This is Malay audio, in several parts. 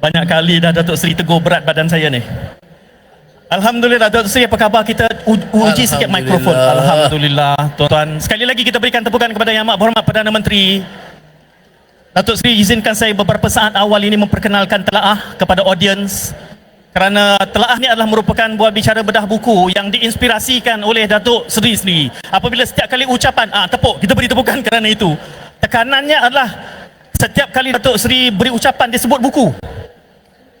Banyak kali dah Datuk Seri tegur berat badan saya ni. Alhamdulillah Datuk Seri apa khabar kita uji sikit mikrofon. Alhamdulillah tuan-tuan. Sekali lagi kita berikan tepukan kepada Yang Amat Berhormat Perdana Menteri. Datuk Seri izinkan saya beberapa saat awal ini memperkenalkan telaah kepada audiens kerana telaah ni adalah merupakan buah bicara bedah buku yang diinspirasikan oleh Datuk Seri sendiri. Apabila setiap kali ucapan, ah tepuk, kita beri tepukan kerana itu. Tekanannya adalah setiap kali Datuk Seri beri ucapan dia sebut buku.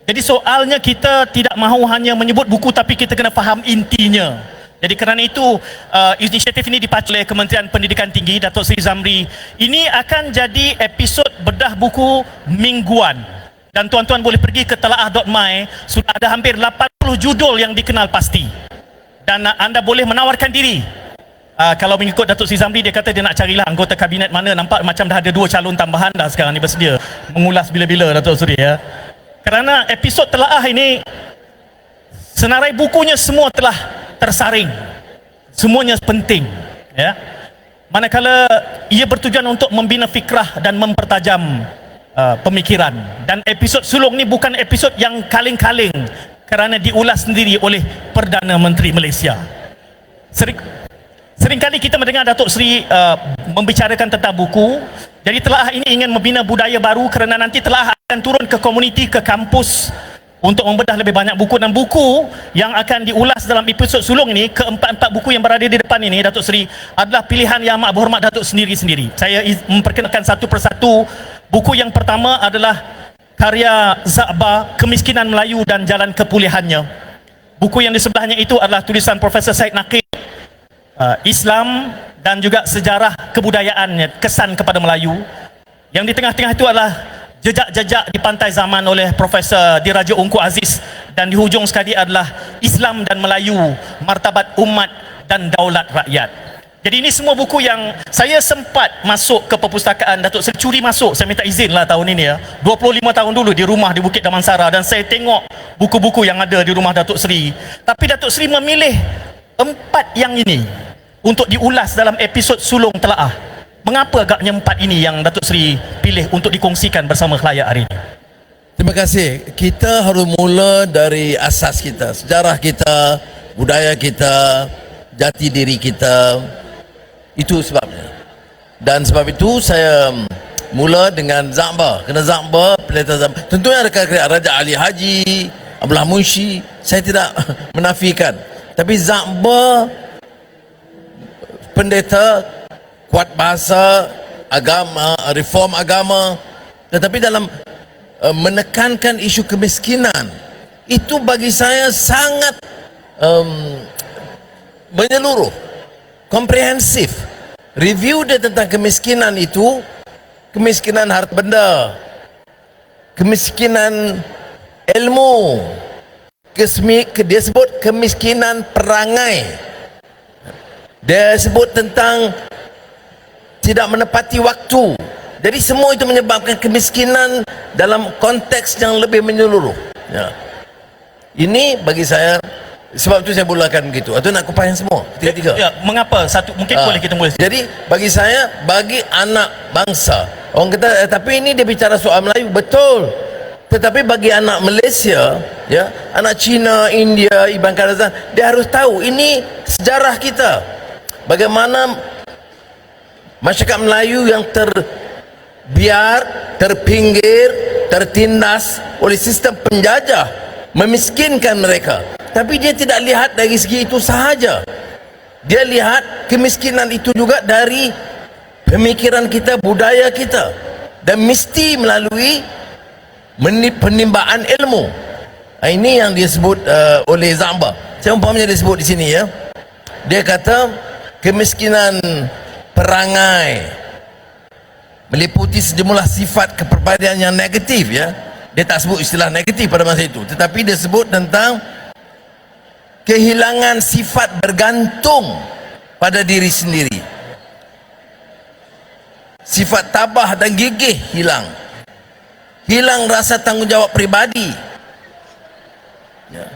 Jadi soalnya kita tidak mahu hanya menyebut buku tapi kita kena faham intinya. Jadi kerana itu uh, inisiatif ini dipacu oleh Kementerian Pendidikan Tinggi Datuk Seri Zamri. Ini akan jadi episod bedah buku mingguan. Dan tuan-tuan boleh pergi ke telaah.my sudah ada hampir 80 judul yang dikenal pasti. Dan uh, anda boleh menawarkan diri. Uh, kalau mengikut Datuk Seri Zamri dia kata dia nak carilah anggota kabinet mana nampak macam dah ada dua calon tambahan dah sekarang ni bersedia mengulas bila-bila Datuk Seri ya. Kerana episod telaah ini senarai bukunya semua telah tersaring. Semuanya penting, ya. Manakala ia bertujuan untuk membina fikrah dan mempertajam uh, pemikiran dan episod sulung ni bukan episod yang kaling-kaling kerana diulas sendiri oleh Perdana Menteri Malaysia. Sering, seringkali kita mendengar Datuk Seri uh, membicarakan tentang buku. Jadi telah ini ingin membina budaya baru kerana nanti telah akan turun ke komuniti, ke kampus untuk membedah lebih banyak buku. Dan buku yang akan diulas dalam episod sulung ini keempat-empat buku yang berada di depan ini Datuk Seri adalah pilihan yang amat berhormat Datuk sendiri-sendiri saya memperkenalkan satu persatu buku. Yang pertama adalah karya Zakba Kemiskinan Melayu dan Jalan Kepulihannya. Buku yang di sebelahnya itu adalah tulisan Profesor Said Naqib uh, Islam dan juga sejarah kebudayaannya kesan kepada Melayu. Yang di tengah-tengah itu adalah jejak-jejak di pantai zaman oleh Profesor Diraja Ungku Aziz dan di hujung sekali adalah Islam dan Melayu martabat umat dan daulat rakyat. Jadi ini semua buku yang saya sempat masuk ke perpustakaan Datuk Seri curi masuk. Saya minta izin lah tahun ini ya. 25 tahun dulu di rumah di Bukit Damansara dan saya tengok buku-buku yang ada di rumah Datuk Seri. Tapi Datuk Seri memilih empat yang ini untuk diulas dalam episod sulung telaah Mengapa agaknya empat ini yang Datuk Seri pilih untuk dikongsikan bersama khalayak hari ini? Terima kasih. Kita harus mula dari asas kita, sejarah kita, budaya kita, jati diri kita. Itu sebabnya. Dan sebab itu saya mula dengan Zakba. Kena Zakba, pendeta Zakba. Tentunya ada kerja Raja Ali Haji, Abdullah Munshi. Saya tidak menafikan. Tapi Zakba pendeta kuat bahasa agama reform agama. Tetapi dalam uh, menekankan isu kemiskinan itu bagi saya sangat um, menyeluruh komprehensif. Review dia tentang kemiskinan itu kemiskinan harta benda kemiskinan ilmu kesmi, dia sebut kemiskinan perangai dia sebut tentang tidak menepati waktu. Jadi semua itu menyebabkan kemiskinan dalam konteks yang lebih menyeluruh. Ya. Ini bagi saya sebab itu saya mulakan begitu. Atau nak kupayan semua? Tiga-tiga. Ya, mengapa? Satu mungkin Ah. boleh kita mula. Jadi bagi saya bagi anak bangsa. Orang kata eh, tapi ini dia bicara soal Melayu betul. Tetapi bagi anak Malaysia, ya, anak Cina, India, Iban Karazan, dia harus tahu ini sejarah kita. Bagaimana masyarakat Melayu yang terbiar, terpinggir, tertindas oleh sistem penjajah memiskinkan mereka. Tapi dia tidak lihat dari segi itu sahaja. Dia lihat kemiskinan itu juga dari pemikiran kita, budaya kita dan mesti melalui penimbaan ilmu. Ah, Ini yang disebut uh, oleh Zamba. Saya umpamanya dia sebut di sini ya. Dia kata kemiskinan perangai meliputi sejumlah sifat kepribadian yang negatif ya. Dia tak sebut istilah negatif pada masa itu, tetapi dia sebut tentang kehilangan sifat bergantung pada diri sendiri. Sifat tabah dan gigih hilang. Hilang rasa tanggungjawab pribadi. Ya.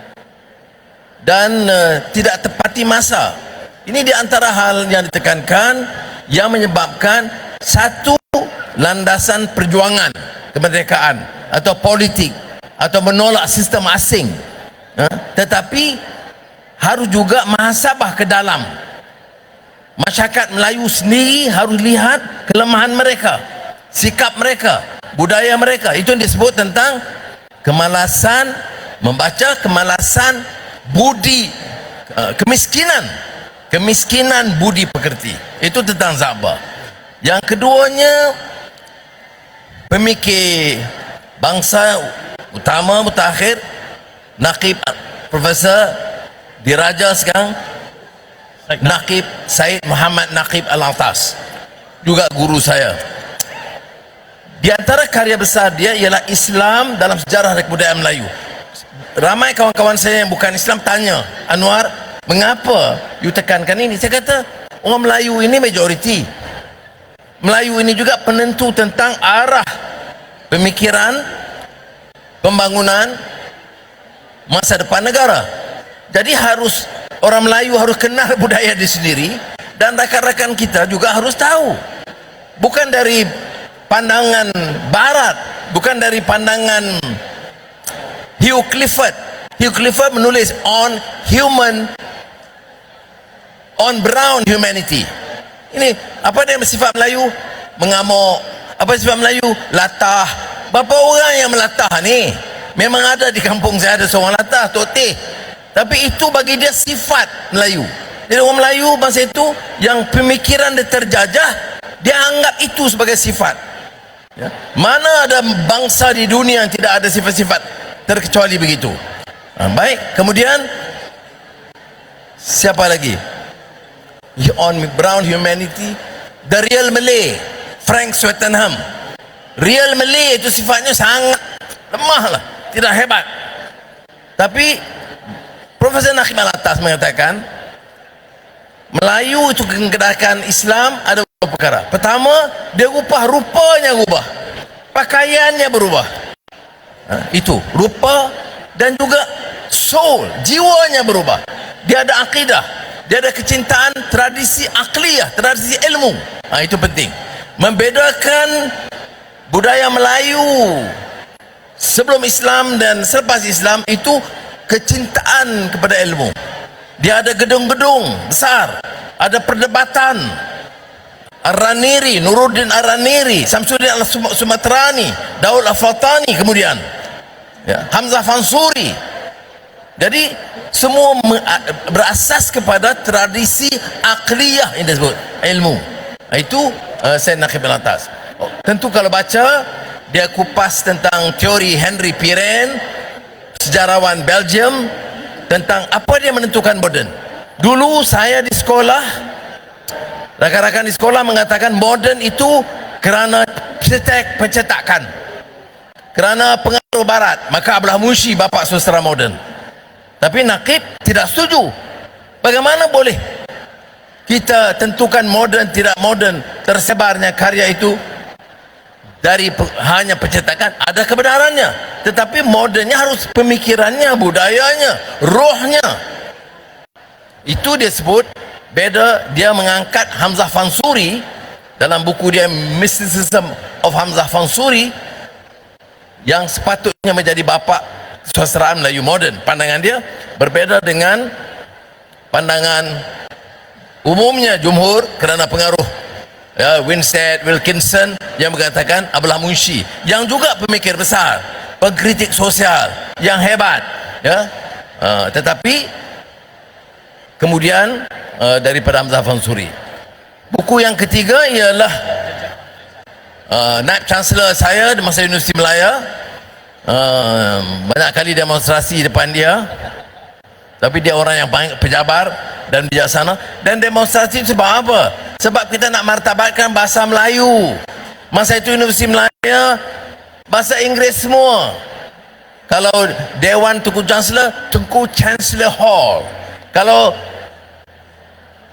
Dan uh, tidak tepati masa. Ini di antara hal yang ditekankan yang menyebabkan satu landasan perjuangan kemerdekaan atau politik atau menolak sistem asing. Ha? tetapi harus juga mahasabah ke dalam. Masyarakat Melayu sendiri harus lihat kelemahan mereka sikap mereka budaya mereka. Itu yang disebut tentang kemalasan membaca kemalasan budi uh, kemiskinan kemiskinan budi pekerti. Itu tentang Zabah yang keduanya pemikir bangsa utama mutakhir Nakib Profesor Diraja sekarang Nakib Said Muhammad Nakib Al-Atas juga guru saya. Di antara karya besar dia ialah Islam dalam sejarah kebudayaan Melayu. Ramai kawan-kawan saya yang bukan Islam tanya Anwar mengapa you tekankan ini? Saya kata orang Melayu ini majoriti. Melayu ini juga penentu tentang arah pemikiran pembangunan masa depan negara. Jadi harus orang Melayu harus kenal budaya di sendiri dan rakan-rakan kita juga harus tahu. Bukan dari pandangan barat bukan dari pandangan Hugh Clifford. Hugh Clifford menulis on human on brown humanity. Ini apa dia sifat Melayu? Mengamuk. Apa sifat Melayu? Latah. Berapa orang yang melatah ni? Memang ada di kampung saya ada seorang latah Tok Teh. Tapi itu bagi dia sifat Melayu. Jadi orang Melayu masa itu yang pemikiran dia terjajah dia anggap itu sebagai sifat. Ya. mana ada bangsa di dunia yang tidak ada sifat-sifat terkecuali begitu? Ha, baik. Kemudian siapa lagi on brown humanity. The real Malay Frank Swettenham. Real Malay itu sifatnya sangat lemah lah tidak hebat. Tapi Profesor Nakhim Al-Atas mengatakan Melayu itu kekedakan Islam ada beberapa perkara. Pertama dia rupah rupanya rubah. Pakaiannya berubah. Ha, itu. Rupa dan juga soul jiwanya berubah. Dia ada akidah dia ada kecintaan tradisi akliyah tradisi ilmu ha, itu penting membedakan budaya Melayu sebelum Islam dan selepas Islam itu kecintaan kepada ilmu dia ada gedung-gedung besar ada perdebatan Ar-Raniri, Nuruddin Ar-Raniri, Samsudin Al-Sumatrani, Daud Al-Fatani kemudian. Ya, Hamzah Fansuri. Jadi semua berasas kepada tradisi akliyah yang disebut ilmu. Itu uh, saya nak kembali atas. Oh, tentu kalau baca dia kupas tentang teori Henry Pirenne, sejarawan Belgium tentang apa dia menentukan modern. Dulu saya di sekolah Rakan-rakan di sekolah mengatakan moden itu kerana cetak pencetakan. Kerana pengaruh barat, maka Abdullah Mushi bapa sustera moden. Tapi Nakib tidak setuju. Bagaimana boleh kita tentukan moden tidak moden tersebarnya karya itu dari hanya pencetakan? Ada kebenarannya. Tetapi modennya harus pemikirannya budayanya rohnya. Itu disebut beda dia mengangkat Hamzah Fansuri dalam buku dia Mysticism of Hamzah Fansuri yang sepatutnya menjadi bapa susastraan Melayu moden. Pandangan dia berbeda dengan pandangan umumnya jumhur kerana pengaruh ya, Winstead Wilkinson yang mengatakan Abdullah Munshi yang juga pemikir besar pengkritik sosial yang hebat ya. Uh, tetapi kemudian uh, daripada Hamzah Fansuri. Buku yang ketiga ialah uh, naib chancellor saya di masa Universiti Melaya uh, banyak kali demonstrasi depan dia. Tapi dia orang yang paling pejabar dan bijaksana. Dan demonstrasi sebab apa? Sebab kita nak martabatkan bahasa Melayu. Masa itu Universiti Melaya bahasa Inggeris semua. Kalau Dewan Tengku Chancellor Tengku Chancellor Hall. Kalau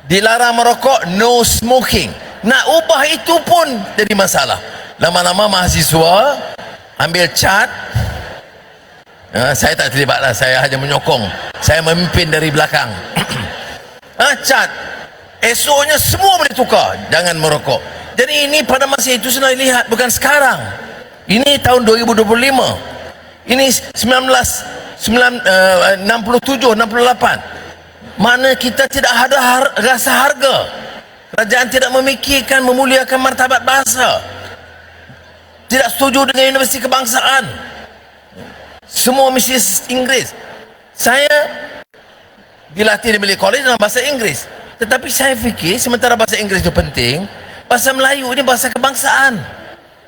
dilarang merokok no smoking. Nak ubah itu pun jadi masalah. Lama-lama mahasiswa ambil cat ha, saya tak terlibat lah saya hanya menyokong saya memimpin dari belakang ha, cat esoknya semua boleh tukar jangan merokok jadi ini pada masa itu senang lihat bukan sekarang ini tahun 2025 Ini 19 9, uh, 67 68. Mana kita tidak ada har, rasa harga. Kerajaan tidak memikirkan memuliakan martabat bahasa. Tidak setuju dengan universiti kebangsaan. Semua mesti Inggeris. Saya dilatih di Malay College dalam bahasa Inggeris. Tetapi saya fikir sementara bahasa Inggeris itu penting, bahasa Melayu ini bahasa kebangsaan.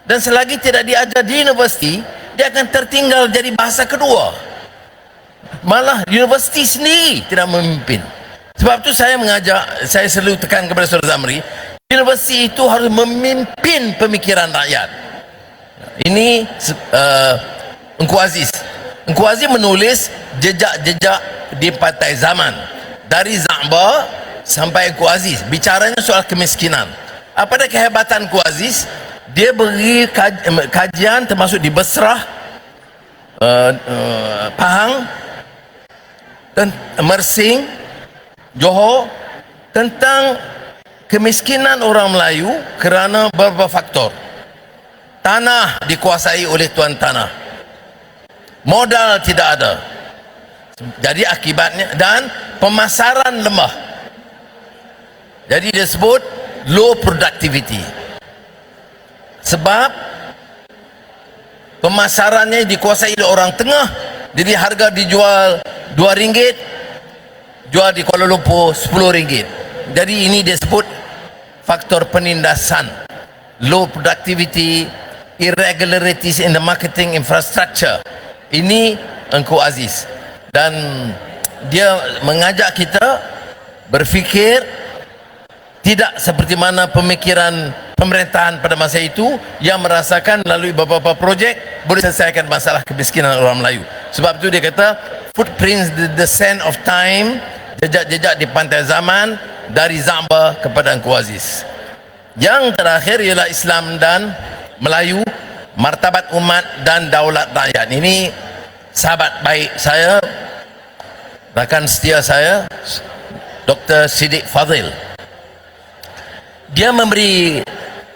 Dan selagi tidak diajar di universiti, dia akan tertinggal jadi bahasa kedua. Malah universiti sendiri tidak memimpin. Sebab itu saya mengajak, saya selalu tekan kepada Saudara Zamri, universiti itu harus memimpin pemikiran rakyat. Ini uh, Engku Aziz. Engku Aziz menulis jejak-jejak di pantai zaman. Dari Zamba sampai Engku Aziz. Bicaranya soal kemiskinan. Apa ada kehebatan Engku Aziz? Dia beri kaj, kajian termasuk di Besrah, uh, uh, Pahang, dan Mersing, Johor tentang kemiskinan orang Melayu kerana beberapa faktor. Tanah dikuasai oleh tuan tanah. Modal tidak ada. Jadi akibatnya dan pemasaran lemah. Jadi dia sebut low productivity. Sebab pemasarannya dikuasai oleh orang tengah. Jadi harga dijual RM2, jual di Kuala Lumpur RM10. Jadi ini dia sebut faktor penindasan. Low productivity, irregularities in the marketing infrastructure. Ini Engku Aziz. Dan dia mengajak kita berfikir tidak seperti mana pemikiran pemerintahan pada masa itu yang merasakan melalui beberapa projek boleh selesaikan masalah kemiskinan orang Melayu. Sebab itu dia kata footprints the descent of time jejak-jejak di pantai zaman dari Zamba kepada Engku Aziz. Yang terakhir ialah Islam dan Melayu, martabat umat dan daulat rakyat. Ini sahabat baik saya, rakan setia saya, Dr. Siddiq Fadil. Dia memberi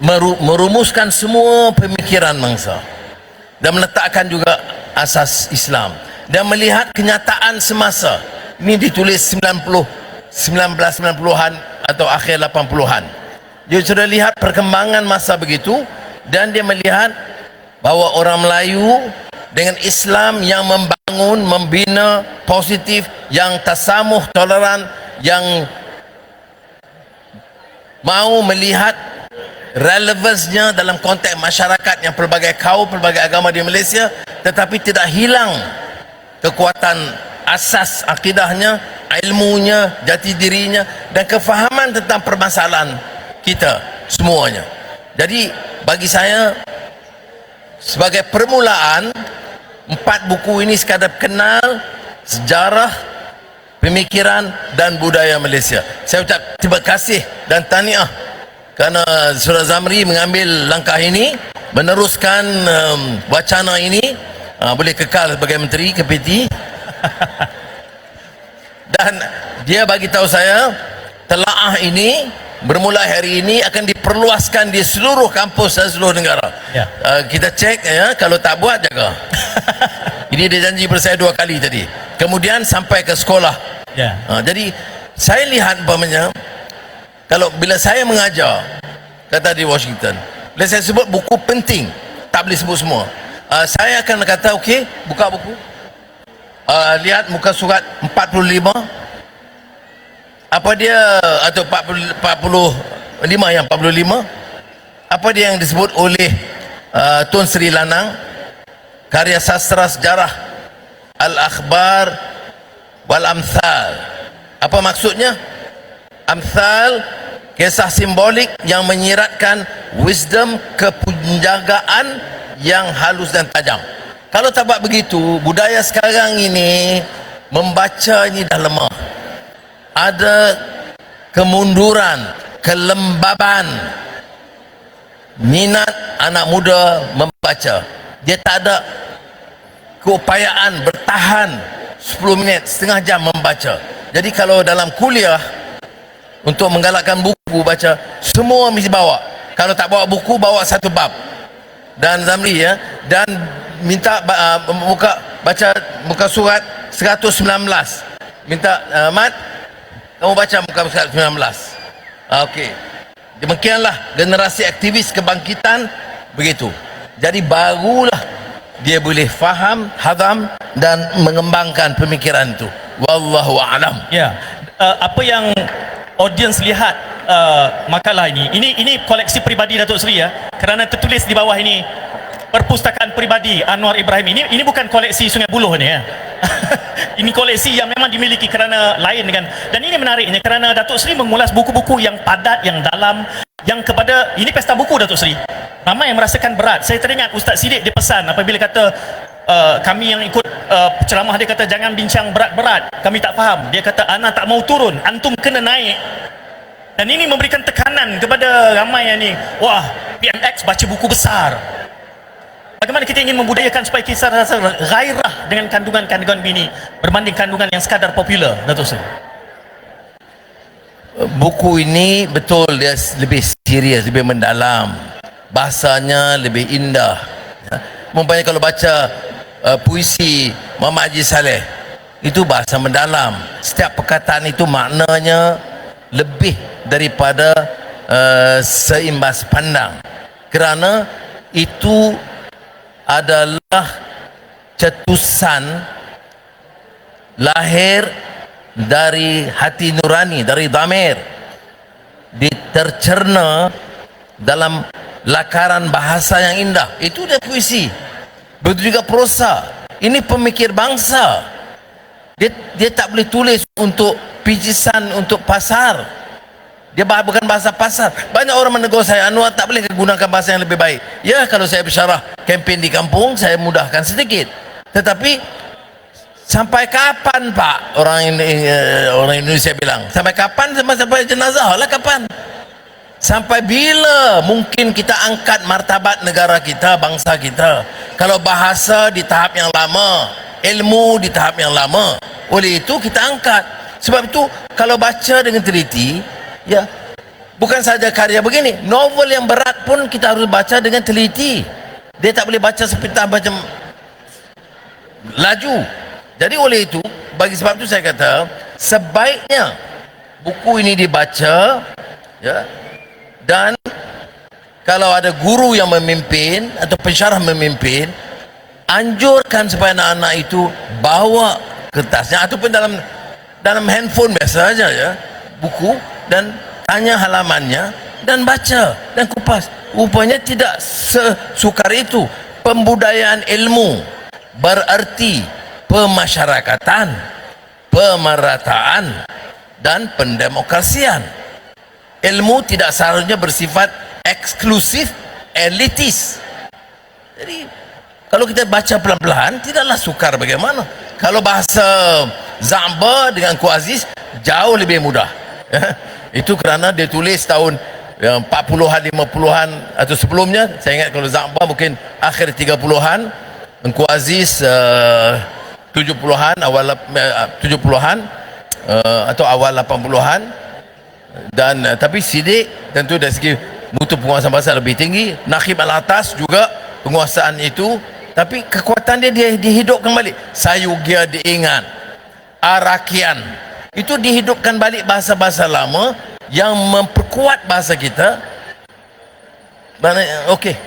meru, merumuskan semua pemikiran mangsa dan meletakkan juga asas Islam dan melihat kenyataan semasa. Ini ditulis 90 1990-an atau akhir 80-an. Dia sudah lihat perkembangan masa begitu dan dia melihat bahawa orang Melayu dengan Islam yang membangun, membina, positif, yang tasamuh, toleran, yang mau melihat relevansnya dalam konteks masyarakat yang pelbagai kaum, pelbagai agama di Malaysia tetapi tidak hilang kekuatan asas akidahnya, ilmunya, jati dirinya dan kefahaman tentang permasalahan kita semuanya. Jadi bagi saya sebagai permulaan empat buku ini sekadar kenal sejarah pemikiran dan budaya Malaysia. Saya ucap terima kasih dan tahniah kerana Surah Zamri mengambil langkah ini meneruskan um, wacana ini uh, boleh kekal sebagai menteri KPT dan dia bagi tahu saya telaah ini bermula hari ini akan diperluaskan di seluruh kampus dan seluruh negara. Ya. Uh, kita cek ya kalau tak buat jaga. ini dia janji pada saya dua kali tadi. Kemudian sampai ke sekolah. Ya. Uh, jadi saya lihat umpamanya kalau bila saya mengajar kata di Washington, bila saya sebut buku penting, tak boleh sebut semua. Uh, saya akan kata okey, buka buku. Uh, lihat muka surat 45 apa dia atau 40, 45 yang 45 apa dia yang disebut oleh uh, Tun Sri Lanang? Karya sastra sejarah Al-Akhbar wal Amthal apa maksudnya? Amthal kisah simbolik yang menyiratkan wisdom kepunjagaan yang halus dan tajam. Kalau tak buat begitu budaya sekarang ini membaca ini dah lemah ada kemunduran, kelembaban minat anak muda membaca. Dia tak ada keupayaan bertahan 10 minit, setengah jam membaca. Jadi kalau dalam kuliah untuk menggalakkan buku baca, semua mesti bawa. Kalau tak bawa buku, bawa satu bab. Dan Zamri ya, dan minta uh, muka baca muka surat 119 minta uh, mat kamu baca muka surat 19 uh, okey. Demikianlah generasi aktivis kebangkitan begitu. Jadi barulah dia boleh faham hadam dan mengembangkan pemikiran itu. Wallahu alam. Ya, uh, apa yang audience lihat uh, makalah ini, ini ini koleksi peribadi Datuk Seri ya. Kerana tertulis di bawah ini Perpustakaan Peribadi Anwar Ibrahim. Ini ini bukan koleksi Sungai Buloh ni ya. ini koleksi yang memang dimiliki kerana lain dengan dan ini menariknya kerana Datuk Seri mengulas buku-buku yang padat, yang dalam, yang kepada ini pesta buku Datuk Seri. Ramai yang merasakan berat. Saya teringat Ustaz Sidik dia pesan apabila kata uh, kami yang ikut uh, ceramah dia kata jangan bincang berat-berat. Kami tak faham. Dia kata ana tak mau turun, antum kena naik. Dan ini memberikan tekanan kepada ramai yang ni. Wah, PMX baca buku besar. Bagaimana kita ingin membudayakan supaya kisah rasa gairah dengan kandungan-kandungan bini berbanding kandungan yang sekadar popular, Datuk Seri. buku ini betul dia lebih serius lebih mendalam bahasanya lebih indah ya. Mumpamanya kalau baca uh, puisi Muhammad Haji Saleh itu bahasa mendalam setiap perkataan itu maknanya lebih daripada uh, seimbas pandang kerana itu adalah cetusan lahir dari hati nurani dari damir ditercerna dalam lakaran bahasa yang indah. Itu dia puisi. Begitu juga prosa. Ini pemikir bangsa. Dia dia tak boleh tulis untuk pijisan untuk pasar dia bah- bukan bahasa pasar banyak orang menegur saya Anwar tak boleh gunakan bahasa yang lebih baik ya kalau saya bersyarah kempen di kampung saya mudahkan sedikit tetapi Sampai kapan Pak orang ini eh, orang Indonesia bilang? Sampai kapan sampai sampai jenazah lah kapan? Sampai bila mungkin kita angkat martabat negara kita, bangsa kita? Kalau bahasa di tahap yang lama, ilmu di tahap yang lama. Oleh itu kita angkat. Sebab itu kalau baca dengan teliti, ya bukan saja karya begini, novel yang berat pun kita harus baca dengan teliti. Dia tak boleh baca seperti macam laju. Jadi oleh itu, bagi sebab itu saya kata, sebaiknya buku ini dibaca ya. Dan kalau ada guru yang memimpin atau pensyarah memimpin, anjurkan supaya anak-anak itu bawa kertasnya ataupun dalam dalam handphone biasa saja ya, buku dan tanya halamannya dan baca dan kupas. Rupanya tidak sesukar itu. Pembudayaan ilmu berarti pemasyarakatan, pemerataan dan pendemokrasian. Ilmu tidak seharusnya bersifat eksklusif, elitis. Jadi kalau kita baca pelan-pelan tidaklah sukar bagaimana. Kalau bahasa Zamba dengan Kuaziz jauh lebih mudah. Itu kerana dia tulis tahun yang 40-an, 50-an atau sebelumnya. Saya ingat kalau Zamba mungkin akhir 30-an. Engku Aziz uh, 70-an awal uh, 70-an uh, atau awal 80-an dan uh, tapi Sidik tentu dari segi mutu penguasaan bahasa lebih tinggi. Nakhib Al-Atas juga penguasaan itu. Tapi kekuatan dia dia dihidupkan balik Sayugia diingat. Arakian itu dihidupkan balik bahasa-bahasa lama yang memperkuat bahasa kita. Okey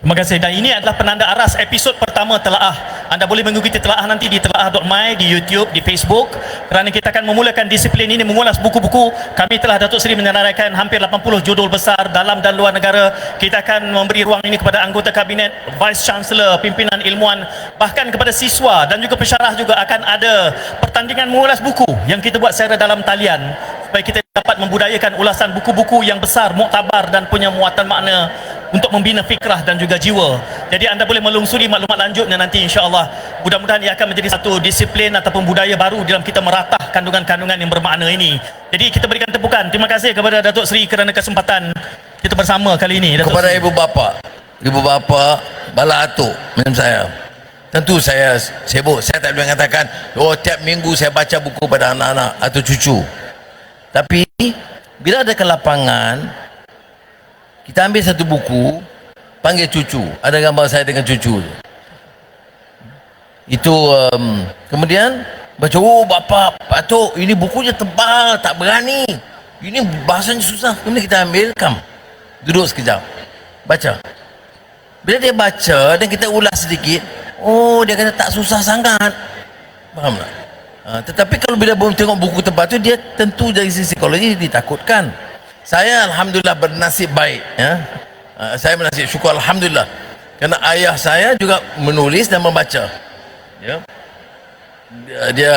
Terima kasih dan ini adalah penanda aras episod pertama telaah. Anda boleh mengikuti telaah nanti di telaah.my di YouTube, di Facebook kerana kita akan memulakan disiplin ini mengulas buku-buku. Kami telah Datuk Seri menyenaraikan hampir 80 judul besar dalam dan luar negara. Kita akan memberi ruang ini kepada anggota kabinet, vice chancellor, pimpinan ilmuwan, bahkan kepada siswa dan juga pensyarah juga akan ada pertandingan mengulas buku yang kita buat secara dalam talian supaya kita dapat membudayakan ulasan buku-buku yang besar, muktabar dan punya muatan makna untuk membina fikrah dan juga jiwa. Jadi anda boleh melungsuri maklumat lanjutnya nanti insya-Allah. Mudah-mudahan ia akan menjadi satu disiplin ataupun budaya baru dalam kita meratah kandungan-kandungan yang bermakna ini. Jadi kita berikan tepukan. Terima kasih kepada Datuk Seri kerana kesempatan kita bersama kali ini. Datuk kepada Seri. ibu bapa ibu bapa bala atuk macam saya tentu saya sibuk saya tak boleh mengatakan oh tiap minggu saya baca buku pada anak-anak atau cucu tapi bila ada ke lapangan kita ambil satu buku panggil cucu. Ada gambar saya dengan cucu tu. Itu um, kemudian baca oh bapa Pak ini bukunya tebal tak berani. Ini bahasanya susah. Kemudian kita ambil kam duduk sekejap. Baca. Bila dia baca dan kita ulas sedikit oh dia kata tak susah sangat. Faham tak? Ha, tetapi kalau bila belum tengok buku tebal tu dia tentu dari sisi psikologi ditakutkan saya Alhamdulillah bernasib baik ya. Ha, saya bernasib syukur Alhamdulillah. Kerana ayah saya juga menulis dan membaca. Ya. Dia, dia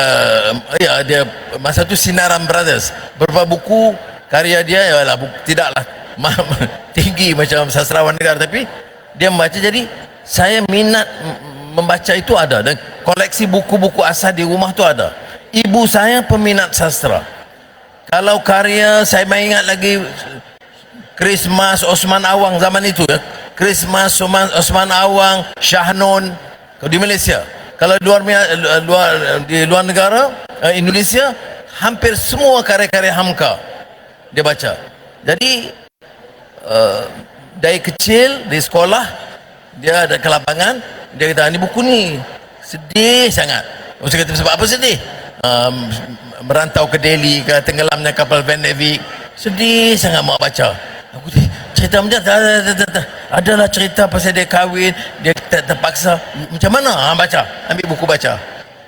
ya dia masa tu Sinaran Brothers. Beberapa buku karya dia ialah buku, tidaklah tinggi macam sastrawan negara. Tapi dia membaca jadi saya minat membaca itu ada. Dan koleksi buku-buku asal di rumah tu ada. Ibu saya peminat sastra kalau karya saya main ingat lagi Christmas Osman Awang zaman itu ya. Christmas Osman, Osman Awang Shahnon di Malaysia. Kalau luar luar di luar negara eh, Indonesia hampir semua karya-karya Hamka dia baca. Jadi uh, dari kecil di sekolah dia ada ke lapangan dia kata ni buku ni sedih sangat. Saya kata sebab apa sedih um, merantau ke Delhi ke tenggelamnya kapal Van Dijk sedih sangat mak baca. Aku cerita macam tak, tak, tak, tak, tak. adalah cerita pasal dia kahwin dia ter, terpaksa. Macam mana? Ha, baca. Ambil buku baca.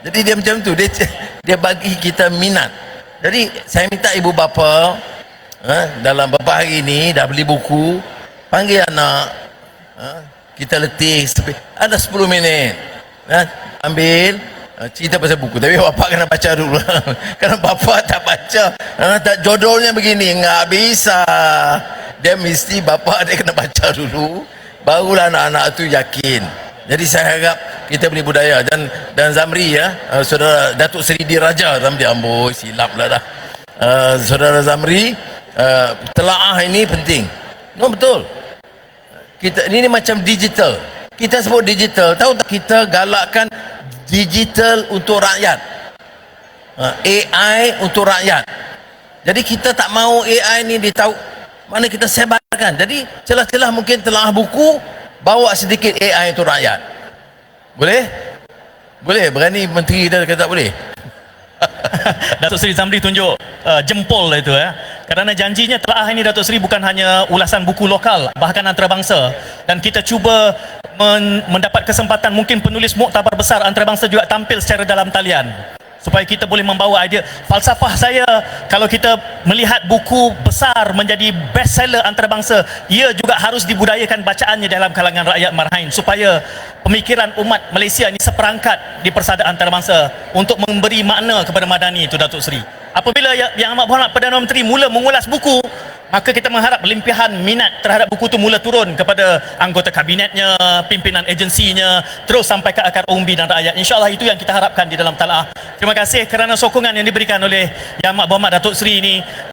Jadi dia macam tu. Dia dia bagi kita minat. Jadi saya minta ibu bapa ha, dalam beberapa hari ni dah beli buku panggil anak ha, kita letih ada 10 minit. Ha, ambil cerita pasal buku. Tapi bapak kena baca dulu. Kerana bapak tak baca. Ha, tak jodohnya begini. Enggak bisa. Dia mesti bapak dia kena baca dulu. Barulah anak-anak tu yakin. Jadi saya harap kita beri budaya. Dan dan Zamri ya. Uh, saudara Datuk Seri Diraja Zamri amboi silap lah dah. Uh, saudara Zamri uh, telaah ini penting. No betul. Kita ini, ini macam digital. Kita sebut digital. Tahu tak kita galakkan digital untuk rakyat. AI untuk rakyat. Jadi kita tak mau AI ni ditahu mana kita sebarkan. Jadi celah-celah mungkin telah buku bawa sedikit AI untuk rakyat. Boleh? Boleh? Berani menteri dah kata tak boleh? Datuk Seri Zamri tunjuk uh, jempol lah itu ya. Kerana janjinya telah ini Datuk Seri bukan hanya ulasan buku lokal bahkan antarabangsa. Dan kita cuba men- mendapat kesempatan mungkin penulis muktabar besar antarabangsa juga tampil secara dalam talian. Supaya kita boleh membawa idea. Falsafah saya kalau kita melihat buku besar menjadi bestseller antarabangsa ia juga harus dibudayakan bacaannya dalam kalangan rakyat marhain. Supaya pemikiran umat Malaysia ini seperangkat di persada antarabangsa untuk memberi makna kepada Madani itu Datuk Seri. Apabila Ya- Yang Amat Berhormat Perdana Menteri mula mengulas buku maka kita mengharap limpihan minat terhadap buku itu mula turun kepada anggota kabinetnya, pimpinan agensinya, terus sampai ke akar umbi dan rakyat. InsyaAllah itu yang kita harapkan di dalam talaah. Terima kasih kerana sokongan yang diberikan oleh Yang Amat Berhormat Datuk Seri ini